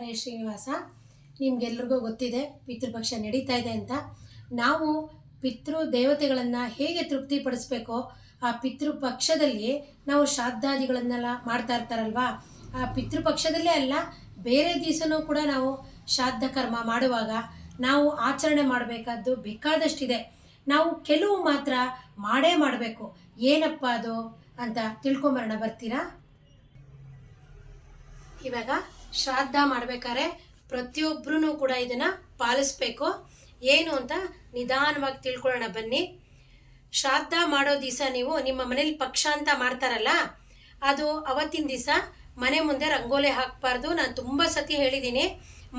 ಹರೇ ಶ್ರೀನಿವಾಸ, ನಿಮ್ಗೆಲ್ರಿಗೂ ಗೊತ್ತಿದೆ ಪಿತೃಪಕ್ಷ ನಡೀತಾ ಇದೆ ಅಂತ. ನಾವು ಪಿತೃ ದೇವತೆಗಳನ್ನು ಹೇಗೆ ತೃಪ್ತಿಪಡಿಸ್ಬೇಕೋ, ಆ ಪಿತೃಪಕ್ಷದಲ್ಲಿ ನಾವು ಶ್ರಾದ್ದಾದಿಗಳನ್ನೆಲ್ಲ ಮಾಡ್ತಾ ಇರ್ತಾರಲ್ವಾ? ಆ ಪಿತೃಪಕ್ಷದಲ್ಲೇ ಅಲ್ಲ, ಬೇರೆ ದಿವಸನೂ ಕೂಡ ನಾವು ಶ್ರಾದ್ದ ಕರ್ಮ ಮಾಡುವಾಗ ನಾವು ಆಚರಣೆ ಮಾಡಬೇಕಾದ್ದು ಬೇಕಾದಷ್ಟಿದೆ. ನಾವು ಕೆಲವು ಮಾತ್ರ ಮಾಡೇ ಮಾಡಬೇಕು. ಏನಪ್ಪ ಅದು ಅಂತ ತಿಳ್ಕೊಂಬರೋಣ, ಬರ್ತೀರಾ? ಇವಾಗ ಶ್ರಾದ್ದ ಮಾಡ್ಬೇಕಾದ್ರೆ ಪ್ರತಿಯೊಬ್ಬರೂ ಕೂಡ ಇದನ್ನ ಪಾಲಿಸ್ಬೇಕು. ಏನು ಅಂತ ನಿಧಾನವಾಗಿ ತಿಳ್ಕೊಳ್ಳೋಣ ಬನ್ನಿ. ಶ್ರಾದ್ದ ಮಾಡೋ ದಿವಸ ನೀವು ನಿಮ್ಮ ಮನೇಲಿ ಪಕ್ಷ ಅಂತ ಮಾಡ್ತಾರಲ್ಲ, ಅದು ಅವತ್ತಿನ ದಿವಸ ಮನೆ ಮುಂದೆ ರಂಗೋಲಿ ಹಾಕಬಾರ್ದು. ನಾನು ತುಂಬ ಸತಿ ಹೇಳಿದ್ದೀನಿ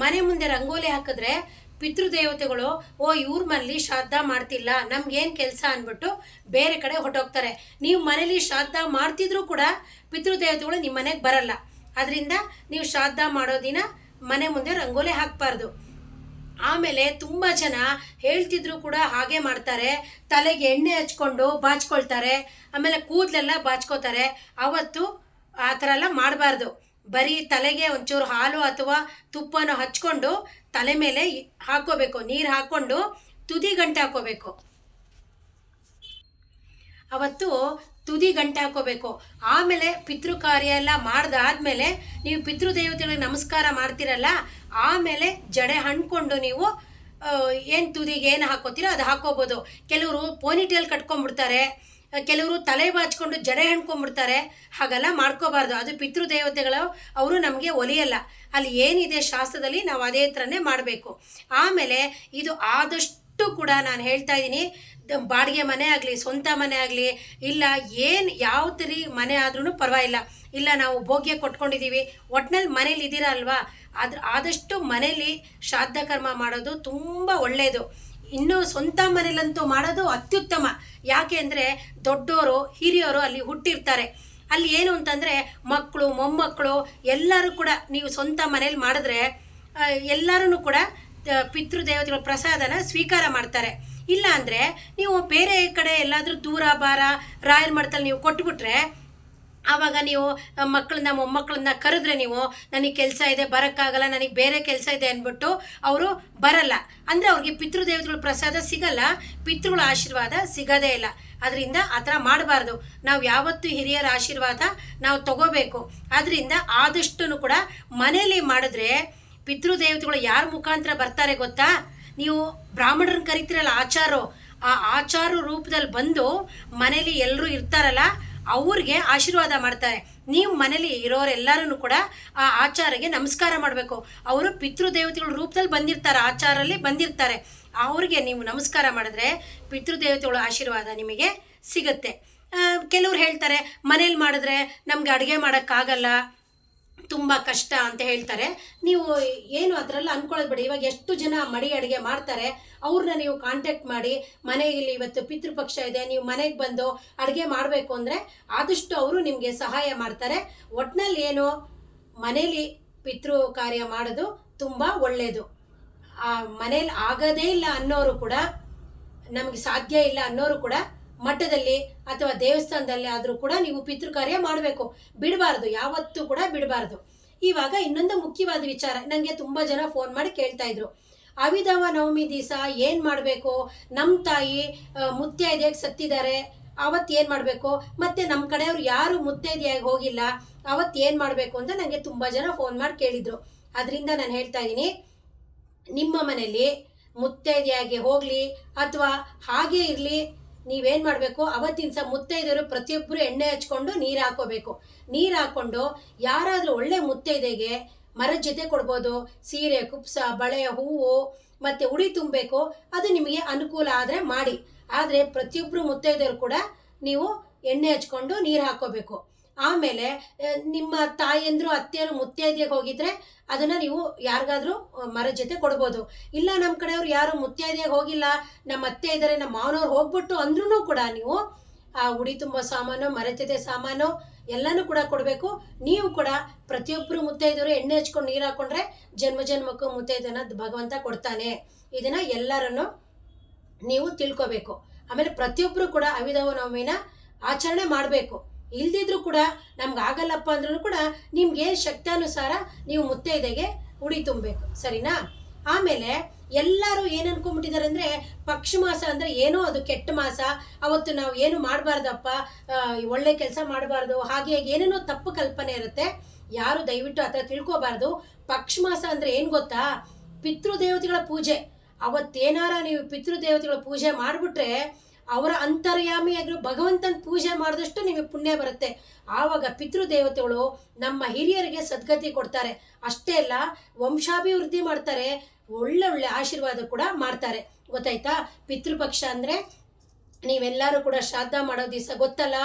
ಮನೆ ಮುಂದೆ ರಂಗೋಲಿ ಹಾಕಿದ್ರೆ ಪಿತೃದೇವತೆಗಳು, ಓ, ಇವ್ರ ಮನೇಲಿ ಶ್ರಾದ್ದ ಮಾಡ್ತಿಲ್ಲ, ನಮ್ಗೇನು ಕೆಲಸ ಅಂದ್ಬಿಟ್ಟು ಬೇರೆ ಕಡೆ ಹೊಟ್ಟೋಗ್ತಾರೆ ನೀವು ಮನೇಲಿ ಶ್ರಾದ್ದ ಮಾಡ್ತಿದ್ರು ಕೂಡ ಪಿತೃದೇವತೆಗಳು ನಿಮ್ಮ ಮನೆಗೆ ಬರಲ್ಲ. ಅದರಿಂದ ನೀವು ಶ್ರಾದ್ದ ಮಾಡೋ ದಿನ ಮನೆ ಮುಂದೆ ರಂಗೋಲಿ ಹಾಕಬಾರ್ದು. ಆಮೇಲೆ ತುಂಬ ಜನ ಹೇಳ್ತಿದ್ರು ಕೂಡ ಹಾಗೆ ಮಾಡ್ತಾರೆ. ತಲೆಗೆ ಎಣ್ಣೆ ಹಚ್ಕೊಂಡು ಬಾಚ್ಕೊಳ್ತಾರೆ. ಆಮೇಲೆ ಕೂದಲೆಲ್ಲ ಬಾಚ್ಕೋತಾರೆ. ಅವತ್ತು ಆ ಥರ ಎಲ್ಲ ಮಾಡಬಾರ್ದು. ಬರೀ ತಲೆಗೆ ಒಂಚೂರು ಹಾಲು ಅಥವಾ ತುಪ್ಪನ ಹಚ್ಕೊಂಡು ತಲೆ ಮೇಲೆ ಹಾಕೋಬೇಕು ನೀರು ಹಾಕ್ಕೊಂಡು ತುದಿ ಗಂಟೆ ಹಾಕೋಬೇಕು ಅವತ್ತು ತುದಿ ಗಂಟೆ ಹಾಕೋಬೇಕು. ಆಮೇಲೆ ಪಿತೃ ಕಾರ್ಯ ಎಲ್ಲ ಮಾಡಿದಾದ್ಮೇಲೆ ನೀವು ಪಿತೃದೇವತೆಗಳಿಗೆ ನಮಸ್ಕಾರ ಮಾಡ್ತಿರಲ್ಲ, ಆಮೇಲೆ ಜಡೆ ಹಣ್ಕೊಂಡು ನೀವು ಏನು ತುದಿಗೆ ಏನು ಹಾಕೋತೀರೋ ಅದು ಹಾಕೋಬೋದು. ಕೆಲವರು ಪೋನಿಟೇಲ್ ಕಟ್ಕೊಂಡ್ಬಿಡ್ತಾರೆ, ಕೆಲವರು ತಲೆ ಬಾಚ್ಕೊಂಡು ಜಡೆ ಹಣ್ಕೊಂಡ್ಬಿಡ್ತಾರೆ, ಹಾಗೆಲ್ಲ ಮಾಡ್ಕೋಬಾರ್ದು. ಅದು ಪಿತೃದೇವತೆಗಳು, ಅವರು ನಮಗೆ ಒಲಿಯಲ್ಲ. ಅಲ್ಲಿ ಏನಿದೆ ಶಾಸ್ತ್ರದಲ್ಲಿ ನಾವು ಅದೇ ಥರನೇ ಮಾಡಬೇಕು. ಆಮೇಲೆ ಇದು ಆದಷ್ಟು ಕೂಡ ನಾನು ಹೇಳ್ತಾ ಇದ್ದೀನಿ ಬಾಡಿಗೆ ಮನೆ ಆಗಲಿ, ಸ್ವಂತ ಮನೆ ಆಗಲಿ, ಇಲ್ಲ ಏನು ಯಾವ ಥರ ಮನೆ ಆದ್ರೂ ಪರವಾಗಿಲ್ಲ. ಇಲ್ಲ ನಾವು ಭೋಗ್ಯ ಕೊಟ್ಕೊಂಡಿದ್ದೀವಿ ಒಟ್ನಲ್ಲಿ ಮನೇಲಿ ಇದ್ದೀರಾ ಅಲ್ವಾ? ಅದ್ರ ಆದಷ್ಟು ಮನೇಲಿ ಶ್ರಾದ್ದ ಕರ್ಮ ಮಾಡೋದು ತುಂಬ ಒಳ್ಳೆಯದು ಇನ್ನು ಸ್ವಂತ ಮನೇಲಂತೂ ಮಾಡೋದು ಅತ್ಯುತ್ತಮ. ಯಾಕೆ ಅಂದರೆ ದೊಡ್ಡವರು ಹಿರಿಯವರು ಅಲ್ಲಿ ಹುಟ್ಟಿರ್ತಾರೆ. ಅಲ್ಲಿ ಏನು ಅಂತಂದರೆ ಮಕ್ಕಳು ಮೊಮ್ಮಕ್ಕಳು ಎಲ್ಲರೂ ಕೂಡ ನೀವು ಸ್ವಂತ ಮನೇಲಿ ಮಾಡಿದ್ರೆ ಎಲ್ಲರೂ ಕೂಡ ಪಿತೃದೇವತೆಗಳ ಪ್ರಸಾದನ ಸ್ವೀಕಾರ ಮಾಡ್ತಾರೆ. ಇಲ್ಲ ಅಂದರೆ ನೀವು ಬೇರೆ ಕಡೆ ಎಲ್ಲಾದರೂ ದೂರ, ಬಾರ ರಾಯರ್ ಮಠದಲ್ಲಿ ನೀವು ಕೊಟ್ಬಿಟ್ರೆ, ಆವಾಗ ನೀವು ಮಕ್ಕಳನ್ನ, ಮೊಮ್ಮಕ್ಕಳನ್ನ ಕರೆದ್ರೆ ನೀವು, ನನಗೆ ಕೆಲಸ ಇದೆ, ಬರೋಕ್ಕಾಗಲ್ಲ, ನನಗೆ ಬೇರೆ ಕೆಲಸ ಇದೆ ಅಂದ್ಬಿಟ್ಟು ಅವರು ಬರಲ್ಲ. ಅಂದರೆ ಅವ್ರಿಗೆ ಪಿತೃದೇವತೆಗಳ ಪ್ರಸಾದ ಸಿಗಲ್ಲ, ಪಿತೃಗಳ ಆಶೀರ್ವಾದ ಸಿಗೋದೇ ಇಲ್ಲ. ಅದರಿಂದ ಆ ಥರ ಮಾಡಬಾರ್ದು. ನಾವು ಯಾವತ್ತೂ ಹಿರಿಯರ ಆಶೀರ್ವಾದ ನಾವು ತಗೋಬೇಕು. ಅದರಿಂದ ಆದಷ್ಟು ಕೂಡ ಮನೇಲಿ ಮಾಡಿದ್ರೆ ಪಿತೃದೇವತೆಗಳು ಯಾರ ಮುಖಾಂತರ ಬರ್ತಾರೆ ಗೊತ್ತಾ? ನೀವು ಬ್ರಾಹ್ಮಣರನ್ನ ಕರಿತೀರಲ್ಲ, ಆಚಾರು, ಆ ಆಚಾರ ರೂಪದಲ್ಲಿ ಬಂದು ಮನೇಲಿ ಎಲ್ಲರೂ ಇರ್ತಾರಲ್ಲ, ಅವ್ರಿಗೆ ಆಶೀರ್ವಾದ ಮಾಡ್ತಾರೆ. ನೀವು ಮನೇಲಿ ಇರೋರೆಲ್ಲರೂ ಕೂಡ ಆ ಆಚಾರಿಗೆ ನಮಸ್ಕಾರ ಮಾಡಬೇಕು. ಅವರು ಪಿತೃದೇವತೆಗಳ ರೂಪದಲ್ಲಿ ಬಂದಿರ್ತಾರೆ, ಆಚಾರಲ್ಲಿ ಬಂದಿರ್ತಾರೆ. ಅವ್ರಿಗೆ ನೀವು ನಮಸ್ಕಾರ ಮಾಡಿದ್ರೆ ಪಿತೃದೇವತೆಗಳ ಆಶೀರ್ವಾದ ನಿಮಗೆ ಸಿಗುತ್ತೆ. ಕೆಲವ್ರು ಹೇಳ್ತಾರೆ, ಮನೇಲಿ ಮಾಡಿದ್ರೆ ನಮ್ಗೆ ಅಡುಗೆ ಮಾಡೋಕ್ಕಾಗಲ್ಲ ತುಂಬ ಕಷ್ಟ ಅಂತ ಹೇಳ್ತಾರೆ. ನೀವು ಏನು ಅದರಲ್ಲ ಬೇಡಿ. ಇವಾಗ ಎಷ್ಟು ಜನ ಮಡಿ ಅಡುಗೆ ಮಾಡ್ತಾರೆ ಅವ್ರನ್ನ ನೀವು ಕಾಂಟ್ಯಾಕ್ಟ್ ಮಾಡಿ, ಮನೆಯಲ್ಲಿ ಇವತ್ತು ಪಿತೃಪಕ್ಷ ಇದೆ, ನೀವು ಮನೆಗೆ ಬಂದು ಅಡುಗೆ ಮಾಡಬೇಕು ಅಂದರೆ ಆದಷ್ಟು ಅವರು ನಿಮಗೆ ಸಹಾಯ ಮಾಡ್ತಾರೆ. ಒಟ್ಟಿನಲ್ಲಿ ಏನು, ಮನೇಲಿ ಪಿತೃ ಕಾರ್ಯ ಮಾಡೋದು ತುಂಬ ಒಳ್ಳೆಯದು ಆ ಮನೇಲಿ ಆಗೋದೇ ಇಲ್ಲ ಅನ್ನೋರು ಕೂಡ, ನಮಗೆ ಸಾಧ್ಯ ಇಲ್ಲ ಅನ್ನೋರು ಕೂಡ ಮಠದಲ್ಲಿ ಅಥವಾ ದೇವಸ್ಥಾನದಲ್ಲಿ ಆದರೂ ಕೂಡ ನೀವು ಪಿತೃ ಕಾರ್ಯ ಮಾಡಬೇಕು. ಬಿಡಬಾರ್ದು, ಯಾವತ್ತೂ ಕೂಡ ಬಿಡಬಾರ್ದು. ಇವಾಗ ಇನ್ನೊಂದು ಮುಖ್ಯವಾದ ವಿಚಾರ ನನಗೆ ತುಂಬ ಜನ ಫೋನ್ ಮಾಡಿ ಕೇಳ್ತಾ ಇದ್ರು. ಅವಿದವ ನವಮಿ ದಿವಸ ಏನು ಮಾಡಬೇಕು? ನಮ್ಮ ತಾಯಿ ಮುತ್ತೈದೆಯಾಗಿ ಸತ್ತಿದ್ದಾರೆ? ಅವತ್ತು ಏನು ಮಾಡಬೇಕು? ಮತ್ತು ನಮ್ಮ ಕಡೆಯವ್ರು ಯಾರು ಮುತ್ತೈದೆಯಾಗಿ ಹೋಗಿಲ್ಲ? ಅವತ್ತು ಏನು ಮಾಡಬೇಕು ಅಂತ ನನಗೆ ತುಂಬ ಜನ ಫೋನ್ ಮಾಡಿ ಕೇಳಿದರು. ಅದರಿಂದ ನಾನು ಹೇಳ್ತಾ ಇದ್ದೀನಿ ನಿಮ್ಮ ಮನೆಯಲ್ಲಿ ಮುತ್ತೈದೆಯಾಗಿ ಹೋಗಲಿ ಅಥವಾ ಹಾಗೆ ಇರಲಿ ನೀವೇನು ಮಾಡಬೇಕು? ಅವತ್ತಿನ ಸಹ ಮುತ್ತೈದೆಯರು ಪ್ರತಿಯೊಬ್ಬರು ಎಣ್ಣೆ ಹಚ್ಕೊಂಡು ನೀರು ಹಾಕೋಬೇಕು. ನೀರು ಹಾಕ್ಕೊಂಡು ಯಾರಾದರೂ ಒಳ್ಳೆ ಮುತ್ತೈದೆಗೆ ಮರದ ಜೊತೆ ಕೊಡ್ಬೋದು. ಸೀರೆ, ಕುಪ್ಸ, ಬಳೆ, ಹೂವು ಮತ್ತು ಉಡಿ ತುಂಬಬೇಕು. ಅದು ನಿಮಗೆ ಅನುಕೂಲ ಆದರೆ ಮಾಡಿ. ಆದರೆ ಪ್ರತಿಯೊಬ್ಬರು ಮುತ್ತೈದೆಯರು ಕೂಡ ನೀವು ಎಣ್ಣೆ ಹಚ್ಕೊಂಡು ನೀರು ಹಾಕೋಬೇಕು. ಆಮೇಲೆ ನಿಮ್ಮ ತಾಯಿಯಂದ್ರು ಅತ್ತೆಯರು ಮುತ್ತೈದೆಗೆ ಹೋಗಿದ್ರೆ ಅದನ್ನ ನೀವು ಯಾರಿಗಾದ್ರೂ ಮರದ ಜೊತೆ ಕೊಡ್ಬೋದು. ಇಲ್ಲ ನಮ್ಮ ಕಡೆಯವ್ರು ಯಾರು ಮುತ್ತೈದೆಗೆ ಹೋಗಿಲ್ಲ ನಮ್ಮ ಅತ್ತೆ ಇದ್ದಾರೆ ನಮ್ಮ ಮಾವನವ್ರು ಹೋಗ್ಬಿಟ್ಟು ಅಂದ್ರೂ ಕೂಡ ನೀವು, ಆ, ಉಡಿ ತುಂಬ ಸಾಮಾನು ಮರದ ಜೊತೆ ಸಾಮಾನು ಎಲ್ಲನೂ ಕೂಡ ಕೊಡಬೇಕು. ನೀವು ಕೂಡ ಪ್ರತಿಯೊಬ್ಬರು ಮುತ್ತೈದವರು ಎಣ್ಣೆ ಹಚ್ಕೊಂಡು ನೀರು ಹಾಕೊಂಡ್ರೆ ಜನ್ಮ ಜನ್ಮಕ್ಕೂ ಮುತ್ತೈದನ ಭಗವಂತ ಕೊಡ್ತಾನೆ. ಇದನ್ನ ಎಲ್ಲರನ್ನು ನೀವು ತಿಳ್ಕೊಬೇಕು. ಆಮೇಲೆ ಪ್ರತಿಯೊಬ್ಬರು ಕೂಡ ಅವಿಧವ ನವಮಿನ ಆಚರಣೆ ಮಾಡಬೇಕು. ಇಲ್ದಿದ್ರು ಕೂಡ ನಮ್ಗೆ ಆಗಲ್ಲಪ್ಪ ಅಂದ್ರೂ ಕೂಡ ನಿಮಗೆ ಶಕ್ತಾನುಸಾರ ನೀವು ಮುತ್ತೈದೆಗೆ ಉಡಿ ತುಂಬಬೇಕು, ಸರಿನಾ? ಆಮೇಲೆ ಎಲ್ಲರೂ ಏನು ಅನ್ಕೊಂಡ್ಬಿಟ್ಟಿದ್ದಾರೆ ಅಂದರೆ ಪಕ್ಷ ಮಾಸ ಅಂದರೆ ಏನೋ ಅದು ಕೆಟ್ಟ ಮಾಸ, ಅವತ್ತು ನಾವು ಏನು ಮಾಡಬಾರ್ದಪ್ಪ ಒಳ್ಳೆ ಕೆಲಸ ಮಾಡಬಾರ್ದು ಹಾಗೆ ಏನೇನೋ ತಪ್ಪು ಕಲ್ಪನೆ ಇರುತ್ತೆ, ಯಾರು ದಯವಿಟ್ಟು ಆ ಥರ ತಿಳ್ಕೊಬಾರ್ದು. ಪಕ್ಷ ಮಾಸ ಅಂದರೆ ಏನು ಗೊತ್ತಾ? ಪಿತೃದೇವತೆಗಳ ಪೂಜೆ. ಅವತ್ತೇನಾರ ನೀವು ಪಿತೃದೇವತೆಗಳ ಪೂಜೆ ಮಾಡಿಬಿಟ್ರೆ ಅವರ ಅಂತರ್ಯಾಮಿಯಾಗಿರೋ ಭಗವಂತನ ಪೂಜೆ ಮಾಡಿದಷ್ಟು ನಿಮಗೆ ಪುಣ್ಯ ಬರುತ್ತೆ. ಆವಾಗ ಪಿತೃದೇವತೆಗಳು ನಮ್ಮ ಹಿರಿಯರಿಗೆ ಸದ್ಗತಿ ಕೊಡ್ತಾರೆ. ಅಷ್ಟೇ ಅಲ್ಲ, ವಂಶಾಭಿವೃದ್ಧಿ ಮಾಡ್ತಾರೆ. ಒಳ್ಳೆ ಒಳ್ಳೆ ಆಶೀರ್ವಾದ ಕೂಡ ಮಾಡ್ತಾರೆ. ಗೊತ್ತಾಯ್ತಾ? ಪಿತೃಪಕ್ಷ ಅಂದರೆ ನೀವೆಲ್ಲರೂ ಕೂಡ ಶ್ರಾದ್ದ ಮಾಡೋ ದಿವಸ ಗೊತ್ತಲ್ಲ,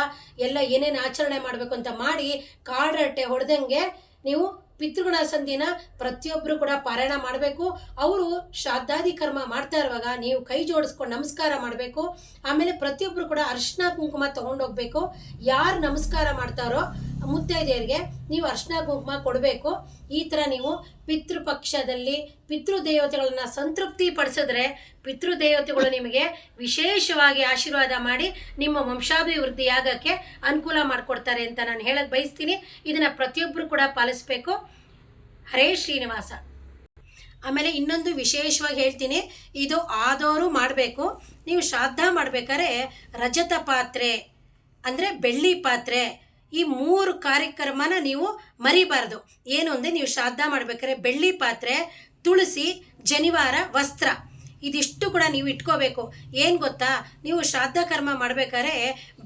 ಎಲ್ಲ ಏನೇನು ಆಚರಣೆ ಮಾಡಬೇಕು ಅಂತ ಮಾಡಿ ಕಾಡರಟ್ಟೆ ಹೊಡೆದಂಗೆ ನೀವು ಪಿತೃಗಣ ಸಂಧಿನ ಪ್ರತಿಯೊಬ್ಬರು ಕೂಡ ಪಾರಾಯಣ ಮಾಡಬೇಕು. ಅವರು ಶ್ರಾದ್ದಾದಿ ಕರ್ಮ ಮಾಡ್ತಾ ಇರುವಾಗ ನೀವು ಕೈ ಜೋಡಿಸ್ಕೊಂಡು ನಮಸ್ಕಾರ ಮಾಡಬೇಕು. ಆಮೇಲೆ ಪ್ರತಿಯೊಬ್ಬರು ಕೂಡ ಅರ್ಶಿನ ಕುಂಕುಮ ತೊಗೊಂಡೋಗ್ಬೇಕು. ಯಾರು ನಮಸ್ಕಾರ ಮಾಡ್ತಾರೋ ಮುತ್ತೈದೆಯರಿಗೆ ನೀವು ಅರ್ಶಿನ ಕುಂಕುಮ ಕೊಡಬೇಕು. ಈ ಥರ ನೀವು ಪಿತೃಪಕ್ಷದಲ್ಲಿ ಪಿತೃದೇವತೆಗಳನ್ನು ಸಂತೃಪ್ತಿ ಪಡಿಸಿದ್ರೆ ಪಿತೃದೇವತೆಗಳು ನಿಮಗೆ ವಿಶೇಷವಾಗಿ ಆಶೀರ್ವಾದ ಮಾಡಿ ನಿಮ್ಮ ವಂಶಾಭಿವೃದ್ಧಿ ಆಗೋಕ್ಕೆ ಅನುಕೂಲ ಮಾಡಿಕೊಡ್ತಾರೆ ಅಂತ ನಾನು ಹೇಳಕ್ಕೆ ಬಯಸ್ತೀನಿ. ಇದನ್ನು ಪ್ರತಿಯೊಬ್ಬರು ಕೂಡ ಪಾಲಿಸಬೇಕು. ಹರೇ ಶ್ರೀನಿವಾಸ. ಆಮೇಲೆ ಇನ್ನೊಂದು ವಿಶೇಷವಾಗಿ ಹೇಳ್ತೀನಿ. ಇದು ಆದವರು ಮಾಡಬೇಕು. ನೀವು ಶ್ರಾದ್ದ ಮಾಡಬೇಕಾದ್ರೆ ರಜತ ಪಾತ್ರೆ ಅಂದರೆ ಬೆಳ್ಳಿ ಪಾತ್ರೆ. ಈ ಮೂರು ಕಾರ್ಯಕ್ರಮನ ನೀವು ಮರಿಬಾರ್ದು. ಏನು ಅಂದರೆ ನೀವು ಶ್ರಾದ್ದ ಮಾಡ್ಬೇಕಾದ್ರೆ ಬೆಳ್ಳಿ ಪಾತ್ರೆ, ತುಳಸಿ, ಜನಿವಾರ, ವಸ್ತ್ರ. ಇದಿಷ್ಟು ಕೂಡ ನೀವು ಇಟ್ಕೋಬೇಕು. ಏನು ಗೊತ್ತಾ? ನೀವು ಶ್ರಾದ್ದ ಕರ್ಮ ಮಾಡಬೇಕಾದ್ರೆ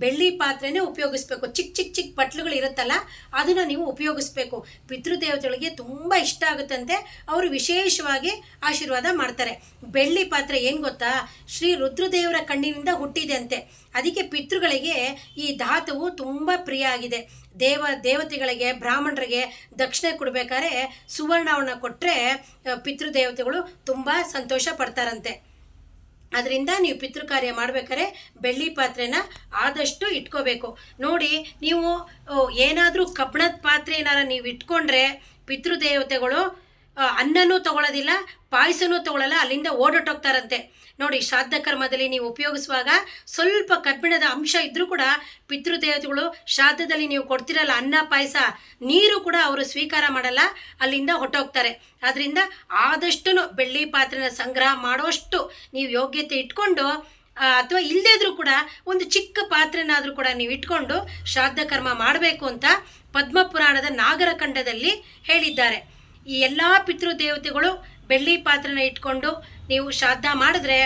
ಬೆಳ್ಳಿ ಪಾತ್ರೆನೇ ಉಪಯೋಗಿಸ್ಬೇಕು. ಚಿಕ್ಕ ಚಿಕ್ಕ ಚಿಕ್ಕ ಪಟ್ಲುಗಳು ಇರುತ್ತಲ್ಲ, ಅದನ್ನು ನೀವು ಉಪಯೋಗಿಸ್ಬೇಕು. ಪಿತೃದೇವತೆಗಳಿಗೆ ತುಂಬ ಇಷ್ಟ ಆಗುತ್ತಂತೆ. ಅವರು ವಿಶೇಷವಾಗಿ ಆಶೀರ್ವಾದ ಮಾಡ್ತಾರೆ. ಬೆಳ್ಳಿ ಪಾತ್ರೆ ಏನು ಗೊತ್ತಾ? ಶ್ರೀ ರುದ್ರದೇವರ ಕಣ್ಣಿನಿಂದ ಹುಟ್ಟಿದೆ ಅಂತೆ. ಅದಕ್ಕೆ ಪಿತೃಗಳಿಗೆ ಈ ಧಾತುವು ತುಂಬ ಪ್ರಿಯ ಆಗಿದೆ. ದೇವ, ದೇವತೆಗಳಿಗೆ, ಬ್ರಾಹ್ಮಣರಿಗೆ ದಕ್ಷಿಣೆ ಕೊಡಬೇಕಾದ್ರೆ ಸುವರ್ಣವನ್ನು ಕೊಟ್ಟರೆ ಪಿತೃದೇವತೆಗಳು ತುಂಬ ಸಂತೋಷ ಪಡ್ತಾರಂತೆ. ಅದರಿಂದ ನೀವು ಪಿತೃ ಕಾರ್ಯ ಮಾಡ್ಬೇಕಾದ್ರೆ ಬೆಳ್ಳಿ ಪಾತ್ರೆನ ಆದಷ್ಟು ಇಟ್ಕೋಬೇಕು. ನೋಡಿ, ನೀವು ಏನಾದರೂ ಕಬ್ಬಣದ ಪಾತ್ರೆ ಏನಾರ ನೀವು ಇಟ್ಕೊಂಡ್ರೆ ಪಿತೃದೇವತೆಗಳು ಅನ್ನನೂ ತಗೊಳ್ಳೋದಿಲ್ಲ ಪಾಯಸನೂ ತಗೊಳ್ಳಲ್ಲ ಅಲ್ಲಿಂದ ಓಡೋಟೋಗ್ತಾರಂತೆ ನೋಡಿ, ಶ್ರಾದ್ದ ಕರ್ಮದಲ್ಲಿ ನೀವು ಉಪಯೋಗಿಸುವಾಗ ಸ್ವಲ್ಪ ಕಬ್ಬಿಣದ ಅಂಶ ಇದ್ರೂ ಕೂಡ ಪಿತೃದೇವತೆಗಳು ಶ್ರಾದ್ದದಲ್ಲಿ ನೀವು ಕೊಡ್ತಿರಲ್ಲ ಅನ್ನ, ಪಾಯಸ, ನೀರು ಕೂಡ ಅವರು ಸ್ವೀಕಾರ ಮಾಡಲ್ಲ, ಅಲ್ಲಿಂದ ಹೊಟ್ಟೋಗ್ತಾರೆ. ಆದ್ದರಿಂದ ಆದಷ್ಟು ಬೆಳ್ಳಿ ಪಾತ್ರೆನ ಸಂಗ್ರಹ ಮಾಡೋಷ್ಟು ನೀವು ಯೋಗ್ಯತೆ ಇಟ್ಕೊಂಡು ಅಥವಾ ಇಲ್ಲದೇ ಇದ್ರೂ ಕೂಡ ಒಂದು ಚಿಕ್ಕ ಪಾತ್ರೆನಾದರೂ ಕೂಡ ನೀವು ಇಟ್ಕೊಂಡು ಶ್ರಾದ್ದ ಕರ್ಮ ಮಾಡಬೇಕು ಅಂತ ಪದ್ಮಪುರಾಣದ ನಾಗರಖಂಡದಲ್ಲಿ ಹೇಳಿದ್ದಾರೆ. ಈ ಎಲ್ಲ ಪಿತೃದೇವತೆಗಳು ಬೆಳ್ಳಿ ಪಾತ್ರನ ಇಟ್ಕೊಂಡು ನೀವು ಶ್ರಾದ್ದ ಮಾಡಿದ್ರೆ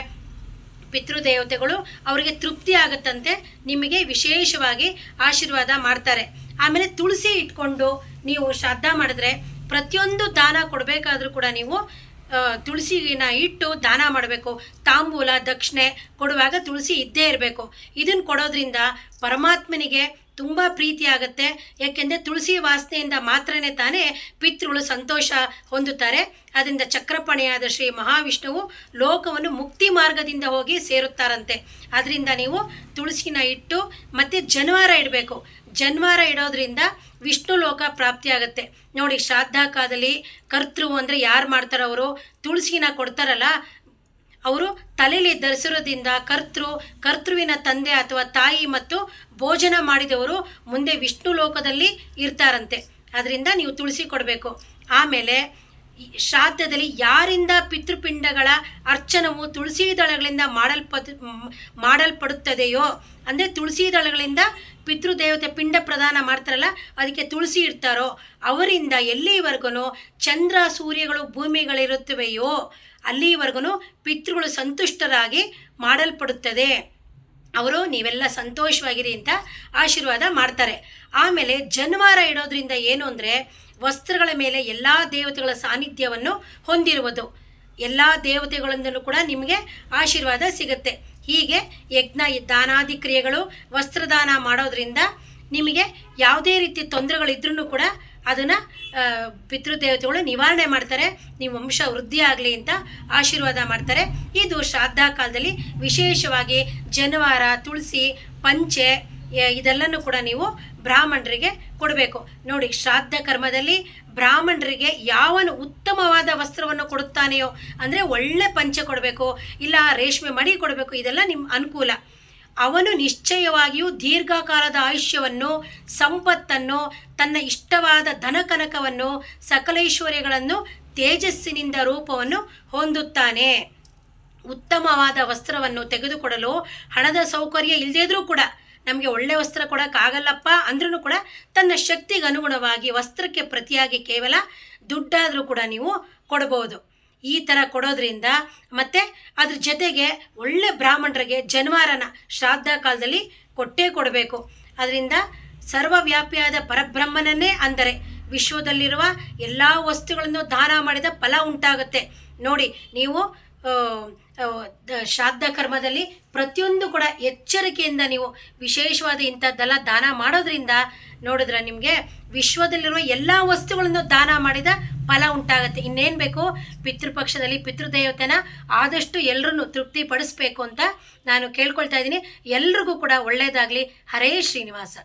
ಪಿತೃದೇವತೆಗಳು ಅವರಿಗೆ ತೃಪ್ತಿ ಆಗುತ್ತಂತೆ, ನಿಮಗೆ ವಿಶೇಷವಾಗಿ ಆಶೀರ್ವಾದ ಮಾಡ್ತಾರೆ. ಆಮೇಲೆ ತುಳಸಿ ಇಟ್ಕೊಂಡು ನೀವು ಶ್ರಾದ್ದ ಮಾಡಿದ್ರೆ ಪ್ರತಿಯೊಂದು ದಾನ ಕೊಡಬೇಕಾದ್ರೂ ಕೂಡ ನೀವು ತುಳಸಿನ ಇಟ್ಟು ದಾನ ಮಾಡಬೇಕು. ತಾಂಬೂಲ, ದಕ್ಷಿಣೆ ಕೊಡುವಾಗ ತುಳಸಿ ಇದ್ದೇ ಇರಬೇಕು. ಇದನ್ನು ಕೊಡೋದ್ರಿಂದ ಪರಮಾತ್ಮನಿಗೆ ತುಂಬ ಪ್ರೀತಿ ಆಗುತ್ತೆ. ಯಾಕೆಂದರೆ ತುಳಸಿ ವಾಸನೆಯಿಂದ ಮಾತ್ರನೇ ತಾನೇ ಪಿತೃಗಳು ಸಂತೋಷ ಹೊಂದುತ್ತಾರೆ. ಅದರಿಂದ ಚಕ್ರಪಣೆಯಾದ ಶ್ರೀ ಮಹಾವಿಷ್ಣುವು ಲೋಕವನ್ನು ಮುಕ್ತಿ ಮಾರ್ಗದಿಂದ ಹೋಗಿ ಸೇರುತ್ತಾರಂತೆ. ಅದರಿಂದ ನೀವು ತುಳಸಿನ ಇಟ್ಟು ಮತ್ತು ಜನವಾರ ಇಡಬೇಕು. ಜನ್ವಾರ ಇಡೋದ್ರಿಂದ ವಿಷ್ಣು ಲೋಕ ಪ್ರಾಪ್ತಿಯಾಗುತ್ತೆ. ನೋಡಿ ಶ್ರಾದ್ದ ಕಾಲದಲ್ಲಿ ಕರ್ತೃ ಅಂದರೆ ಯಾರು ಮಾಡ್ತಾರೋ ಅವರು ತುಳಸಿನ ಕೊಡ್ತಾರಲ್ಲ ಅವರು ತಲೆಯಲ್ಲಿ ಧರಿಸಿರೋದ್ರಿಂದ ಕರ್ತೃ, ಕರ್ತೃವಿನ ತಂದೆ ಅಥವಾ ತಾಯಿ ಮತ್ತು ಭೋಜನ ಮಾಡಿದವರು ಮುಂದೆ ವಿಷ್ಣು ಲೋಕದಲ್ಲಿ ಇರ್ತಾರಂತೆ. ಅದರಿಂದ ನೀವು ತುಳಸಿ ಕೊಡಬೇಕು. ಆಮೇಲೆ ಶ್ರಾದ್ದದಲ್ಲಿ ಯಾರಿಂದ ಪಿತೃಪಿಂಡಗಳ ಅರ್ಚನವು ತುಳಸಿ ದಳಗಳಿಂದ ಮಾಡಲ್ಪದ ಮ್- ಮಾಡಲ್ಪಡುತ್ತದೆಯೋ, ಅಂದರೆ ತುಳಸಿ ದಳಗಳಿಂದ ಪಿತೃದೇವತೆ ಪಿಂಡ ಪ್ರದಾನ ಮಾಡ್ತಾರಲ್ಲ, ಅದಕ್ಕೆ ತುಳಸಿ ಇರ್ತಾರೋ ಅವರಿಂದ ಎಲ್ಲಿವರೆಗೂ ಚಂದ್ರ ಸೂರ್ಯಗಳು ಭೂಮಿಗಳಿರುತ್ತವೆಯೋ ಅಲ್ಲಿವರೆಗೂ ಪಿತೃಗಳು ಸಂತುಷ್ಟರಾಗಿ ಮಾಡಲ್ಪಡುತ್ತದೆ. ಅವರು ನೀವೆಲ್ಲ ಸಂತೋಷವಾಗಿರಿ ಅಂತ ಆಶೀರ್ವಾದ ಮಾಡ್ತಾರೆ. ಆಮೇಲೆ ಜನವಾರ ಇಡೋದ್ರಿಂದ ಏನು ಅಂದರೆ ವಸ್ತ್ರಗಳ ಮೇಲೆ ಎಲ್ಲ ದೇವತೆಗಳ ಸಾನ್ನಿಧ್ಯವನ್ನು ಹೊಂದಿರುವುದು. ಎಲ್ಲ ದೇವತೆಗಳಿಂದಲೂ ಕೂಡ ನಿಮಗೆ ಆಶೀರ್ವಾದ ಸಿಗುತ್ತೆ. ಹೀಗೆ ಯಜ್ಞ, ದಾನಾದಿ ಕ್ರಿಯೆಗಳು ವಸ್ತ್ರದಾನ ಮಾಡೋದ್ರಿಂದ ನಿಮಗೆ ಯಾವುದೇ ರೀತಿ ತೊಂದರೆಗಳಿದ್ರೂ ಕೂಡ ಅದನ್ನು ಪಿತೃದೇವತೆಗಳು ನಿವಾರಣೆ ಮಾಡ್ತಾರೆ. ನೀವು ವಂಶ ವೃದ್ಧಿ ಆಗಲಿ ಅಂತ ಆಶೀರ್ವಾದ ಮಾಡ್ತಾರೆ. ಇದು ಶ್ರಾದ್ದ ಕಾಲದಲ್ಲಿ ವಿಶೇಷವಾಗಿ ಜನವಾರ, ತುಳಸಿ, ಪಂಚೆ ಇದೆಲ್ಲನೂ ಕೂಡ ನೀವು ಬ್ರಾಹ್ಮಣರಿಗೆ ಕೊಡಬೇಕು. ನೋಡಿ ಶ್ರಾದ್ದ ಕರ್ಮದಲ್ಲಿ ಬ್ರಾಹ್ಮಣರಿಗೆ ಯಾವನು ಉತ್ತಮವಾದ ವಸ್ತ್ರವನ್ನು ಕೊಡುತ್ತಾನೆಯೋ, ಅಂದರೆ ಒಳ್ಳೆ ಪಂಚೆ ಕೊಡಬೇಕು, ಇಲ್ಲ ರೇಷ್ಮೆ ಮಡಿ ಕೊಡಬೇಕು, ಇದೆಲ್ಲ ನಿಮ್ಮ ಅನುಕೂಲ. ಅವನು ನಿಶ್ಚಯವಾಗಿಯೂ ದೀರ್ಘಕಾಲದ ಆಯುಷ್ಯವನ್ನು, ಸಂಪತ್ತನ್ನು, ತನ್ನ ಇಷ್ಟವಾದ ಧನಕನಕವನ್ನು ಸಕಲೈಶ್ವರ್ಯಗಳನ್ನು ತೇಜಸ್ಸಿನಿಂದ ರೂಪವನ್ನು ಹೊಂದುತ್ತಾನೆ. ಉತ್ತಮವಾದ ವಸ್ತ್ರವನ್ನು ತೆಗೆದುಕೊಡಲು ಹಣದ ಸೌಕರ್ಯ ಇಲ್ಲದಿದ್ರೂ ಕೂಡ ನಮಗೆ ಒಳ್ಳೆ ವಸ್ತ್ರ ಕೊಡೋಕ್ಕಾಗಲ್ಲಪ್ಪ ಅಂದ್ರೂ ಕೂಡ ತನ್ನ ಶಕ್ತಿಗೆ ಅನುಗುಣವಾಗಿ ವಸ್ತ್ರಕ್ಕೆ ಪ್ರತಿಯಾಗಿ ಕೇವಲ ದುಡ್ಡಾದರೂ ಕೂಡ ನೀವು ಕೊಡ್ಬೋದು. ಈ ಥರ ಕೊಡೋದ್ರಿಂದ ಮತ್ತು ಅದ್ರ ಜೊತೆಗೆ ಒಳ್ಳೆ ಬ್ರಾಹ್ಮಣರಿಗೆ ಜನ್ವಾರನ ಶ್ರಾದ್ದ ಕಾಲದಲ್ಲಿ ಕೊಟ್ಟೇ ಕೊಡಬೇಕು. ಅದರಿಂದ ಸರ್ವವ್ಯಾಪಿಯಾದ ಪರಬ್ರಹ್ಮನನ್ನೇ ಅಂದರೆ ವಿಶ್ವದಲ್ಲಿರುವ ಎಲ್ಲ ವಸ್ತುಗಳನ್ನು ದಾನ ಮಾಡಿದ ಫಲ ಉಂಟಾಗುತ್ತೆ. ನೋಡಿ, ನೀವು ಶ್ರಾದ್ದ ಕರ್ಮದಲ್ಲಿ ಪ್ರತಿಯೊಂದು ಕೂಡ ಎಚ್ಚರಿಕೆಯಿಂದ ನೀವು ವಿಶೇಷವಾದ ಇಂಥದ್ದೆಲ್ಲ ದಾನ ಮಾಡೋದ್ರಿಂದ ನೋಡಿದ್ರೆ ನಿಮಗೆ ವಿಶ್ವದಲ್ಲಿರುವ ಎಲ್ಲ ವಸ್ತುಗಳನ್ನು ದಾನ ಮಾಡಿದ ಫಲ ಉಂಟಾಗುತ್ತೆ. ಇನ್ನೇನು ಬೇಕು? ಪಿತೃಪಕ್ಷದಲ್ಲಿ ಪಿತೃದೇವತೆನ ಆದಷ್ಟು ಎಲ್ಲರನ್ನು ತೃಪ್ತಿ ಪಡಿಸ್ಬೇಕು ಅಂತ ನಾನು ಕೇಳ್ಕೊಳ್ತಾ ಇದ್ದೀನಿ. ಎಲ್ರಿಗೂ ಕೂಡ ಒಳ್ಳೆಯದಾಗಲಿ ಹರೇ ಶ್ರೀನಿವಾಸ.